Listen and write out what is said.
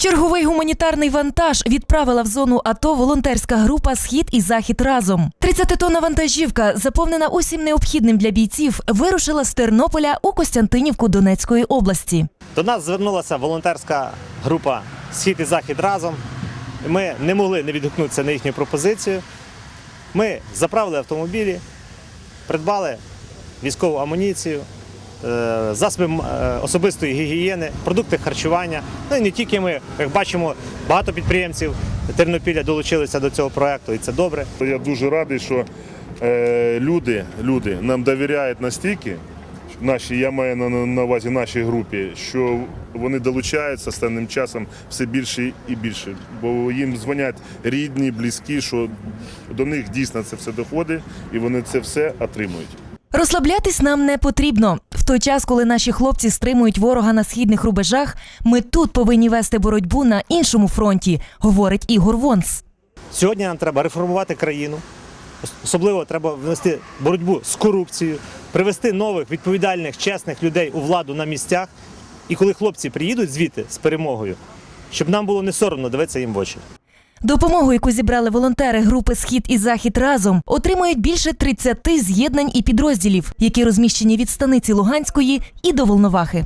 Черговий гуманітарний вантаж відправила в зону АТО волонтерська група Схід і Захід разом. 30-тонна вантажівка, заповнена усім необхідним для бійців, вирушила з Тернополя у Костянтинівку Донецької області. До нас звернулася волонтерська група Схід і Захід разом. Ми не могли не відгукнутися на їхню пропозицію. Ми заправили автомобілі, придбали військову амуніцію, засоби е, особистої гігієни, продукти харчування. Ну і не тільки ми, як бачимо, багато підприємців Тернопіля долучилися до цього проекту, і це добре. Я дуже радий, що е, люди, люди нам довіряють настільки, наші, я маю на, на, увазі нашій групі, що вони долучаються останнім часом все більше і більше. Бо їм дзвонять рідні, близькі, що до них дійсно це все доходить і вони це все отримують. Розслаблятись нам не потрібно. В той час, коли наші хлопці стримують ворога на східних рубежах, ми тут повинні вести боротьбу на іншому фронті, говорить Ігор Вонс. Сьогодні нам треба реформувати країну. Особливо треба ввести боротьбу з корупцією, привести нових відповідальних, чесних людей у владу на місцях. І коли хлопці приїдуть звідти з перемогою, щоб нам було не соромно дивитися їм в очі. Допомогу, яку зібрали волонтери групи Схід і Захід разом, отримують більше 30 з'єднань і підрозділів, які розміщені від станиці Луганської і до Волновахи.